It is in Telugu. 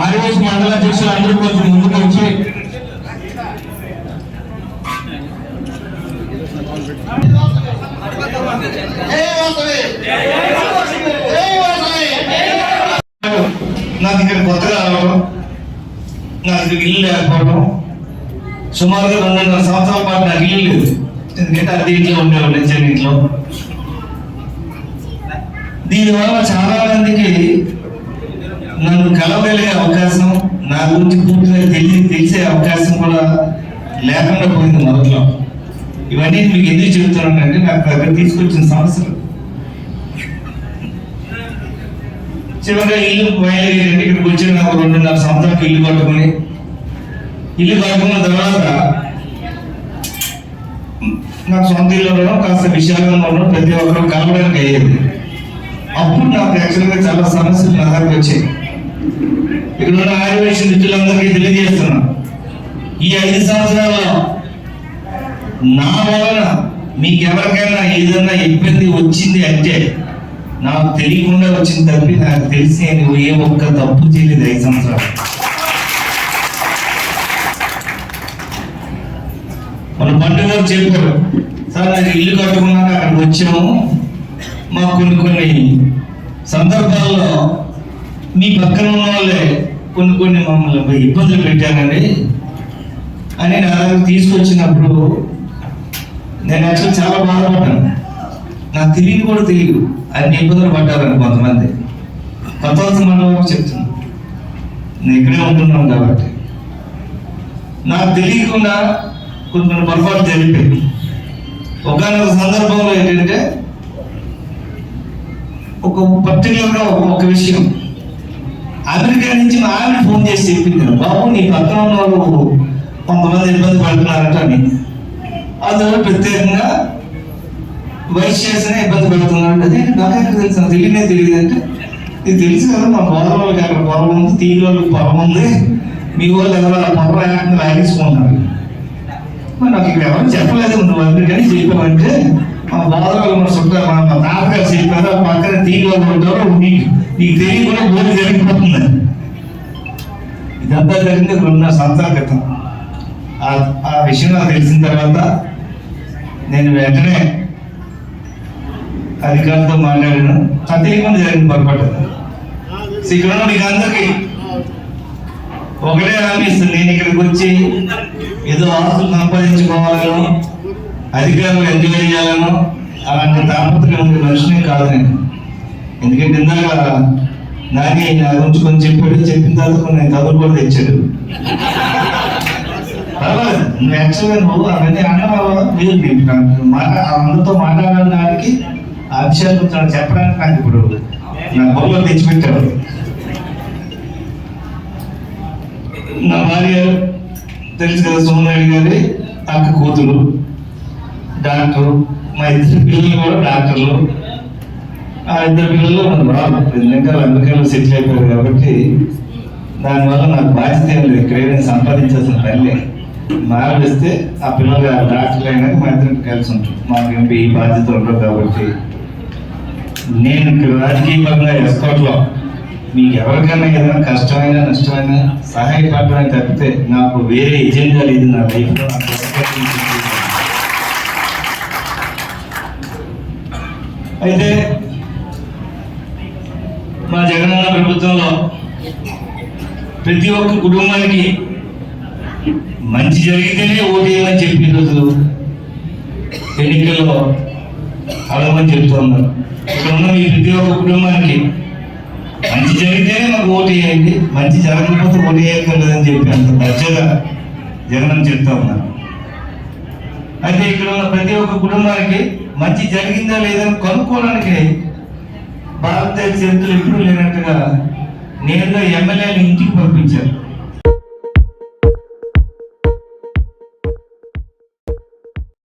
ఆదివాసీ మండల అధ్యక్షులు అందరూ కొంచెం ముందుకు వచ్చి. నాకు ఇక్కడ కొత్తగా రావడం నాకు ఇక్కడ ఇల్లు లేకపోవడం సుమారుగా రెండున్నర సంవత్సరాల పాటు నాకు ఇల్లు లేదు. ఎందుకంటే అది ఇంట్లో ఉండేవాళ్ళు ఇంట్లో. దీనివల్ల చాలా మందికి నన్ను కలవగలిగే అవకాశం నా గురించి పూర్తిగా తెలిసి తెలిసే అవకాశం కూడా లేకుండా పోయింది మొదట్లో. ఇవన్నీ మీకు ఎందుకు చెబుతున్నానంటే నాకు దగ్గర తీసుకొచ్చిన సమస్యలు. చివరిగా ఇల్లు బయలుదేరి ఇక్కడికి వచ్చిన నాకు రెండున్నర సంవత్సరాలకు ఇల్లు కట్టుకుని. ఇల్లు కట్టుకున్న తర్వాత నాకు సొంత ఇల్లులో కాస్త విశాలంగా ఉండడం ప్రతి ఒక్కరు కలవడానికి అయ్యేది. అప్పుడు నాకు యాక్చువల్గా చాలా సమస్యలు నా దగ్గర వచ్చాయి. ఇక్కడ ఉన్న ఆదివాసీ మిత్రులందరికీ తెలియజేస్తున్నా ఈ ఐదు సంవత్సరాల్లో నా వలన మీకెవరికైనా ఏదైనా ఇబ్బంది వచ్చింది అంటే నాకు తెలియకుండా వచ్చింది తప్పి నాకు తెలిసి నేను ఏ ఒక్క తప్పు చేయలేదు ఐదు సంవత్సరాలు. మన పండుగ చెప్పారు సార్ నాకు ఇల్లు కట్టుకున్నాక అక్కడికి వచ్చాము. మాకు కొన్ని కొన్ని సందర్భాల్లో మీ పక్కన ఉన్న వాళ్ళే కొన్ని కొన్ని మమ్మల్ని ఇబ్బందులు పెట్టారండి అని నా దగ్గర తీసుకొచ్చినప్పుడు నేను యాక్చువల్ చాలా బాధపడ్డాను. నాకు తెలియదు కూడా తెలియదు అన్ని ఇబ్బందులు పడ్డారని కొంతమంది. కొత్త మనం చెప్తున్నాను నేను ఇక్కడే ఉంటున్నాను కాబట్టి. నాకు తెలియకుండా కొన్ని కొన్ని పొరపాటు జరిపాయి ఒకనొక సందర్భంలో ఏంటంటే ఒక పర్టికులర్గా ఒక విషయం. అమెరికా నుంచి మా ఆవిడ ఫోన్ చేసి చెప్పింది బాబు నీ పక్కన ఉన్న వాళ్ళు కొంతమంది ఇబ్బంది పడుతున్నారట అని. అందువల్ల ప్రత్యేకంగా వైస్ చేసిన ఇబ్బంది పెడుతున్నాడు అదే నాకు తెలుసు తెలియనే తెలియదు అంటే ఇది తెలుసు కదా మా గోదావరి వాళ్ళకి అక్కడ పొలం ఉంది తీరు వాళ్ళకి పొలం ఉంది. మీ వాళ్ళు ఎవరు ఆ పొలం రాకుండా లాగేసుకుంటున్నారు నాకు ఇక్కడ ఎవరు చెప్పలేదు నువ్వు అందుకని చెప్పామంటే మా బాధలు మన చుట్టాలు మా తాతగారు చెప్పారు ఆ పక్కన తీగలు వాళ్ళు ఉంటారు నీకు నీకు తెలియకుండా బోధి జరిగిపోతుంది. ఇదంతా జరిగింది రెండున్నర సంవత్సరాల క్రితం. ఆ ఆ విషయం నాకు తెలిసిన తర్వాత నేను వెంటనే అధికారులతో మాట్లాడాను. తెలియకుండా జరిగింది పొరపాటు సో ఇక్కడ మీకు అందరికీ ఒకటే హామీ నేను ఇక్కడికి వచ్చి ఏదో ఆస్తులు సంపాదించుకోవాలను అధికారులు ఎంజాయ్ చేయాలను అలాంటి తాపత్రయం ఉండే మనిషినే కాదు నేను. ఎందుకంటే ఇందాక నాని నా గురించి కొంచెం చెప్పాడు చెప్పిన తర్వాత కొన్ని కథలు కూడా తెచ్చాడు. పర్వాలేదు నువ్వు యాక్చువల్గా నువ్వు అవన్నీ అన్నావు? లేదు మాట అందరితో మాట్లాడడానికి ఆ విషయాల కొంచెం చెప్పడానికి నాకు ఇప్పుడు నా బొమ్మలో తెచ్చిపెట్టాడు. నా భార్య తెలుసు కదా సోమనాయుడు గారి అక్క కూతురు. డాక్టర్ మా ఇద్దరు పిల్లలు కూడా డాక్టర్లు. ఆ ఇద్దరు పిల్లలు మన బాబు అమెరికాలో సెటిల్ అయిపోయారు కాబట్టి దానివల్ల నాకు బాధ్యత ఏం లేదు. ఇక్కడ ఏదైనా సంపాదించాల్సిన పని లేదు. ఆ పిల్లలు ఆ డాక్టర్లు అయినా మా ఇద్దరికి కలిసి ఉంటుంది మాకు ఏంటి ఈ బాధ్యత ఉండవు కాబట్టి. నేను ఇక్కడ రాజకీయంగా ఎస్కోట్లో మీకు ఎవరికైనా ఏదైనా కష్టమైనా నష్టమైనా సహాయపడడానికి తప్పితే నాకు వేరే ఎజెండా లేదు నా లైఫ్లో. నాకు ఒక్కటి ఇది. అయితే మా జగనన్న ప్రభుత్వంలో ప్రతి ఒక్క కుటుంబానికి మంచి జరిగితేనే ఓటేయమని చెప్పిన ఈరోజు ఎన్నికల్లో అడగమని చెప్తున్నారు ఇక్కడ ఉన్న మీ ప్రతి ఒక్క కుటుంబానికి మంచి జరిగితేనే మాకు ఓటు వేయండి మంచి జరగకపోతే ఓటు వేయక్కర్లేదని చెప్పి అంత దర్జాగా జగన్ చెప్తా ఉన్నారు. అయితే ఇక్కడ ఉన్న ప్రతి ఒక్క కుటుంబానికి మంచి జరిగిందా లేదని కనుక్కోవడానికి భారతదేశ చరిత్రలు ఎప్పుడూ లేనట్టుగా నేరుగా ఎమ్మెల్యేలు ఇంటికి పంపించారు.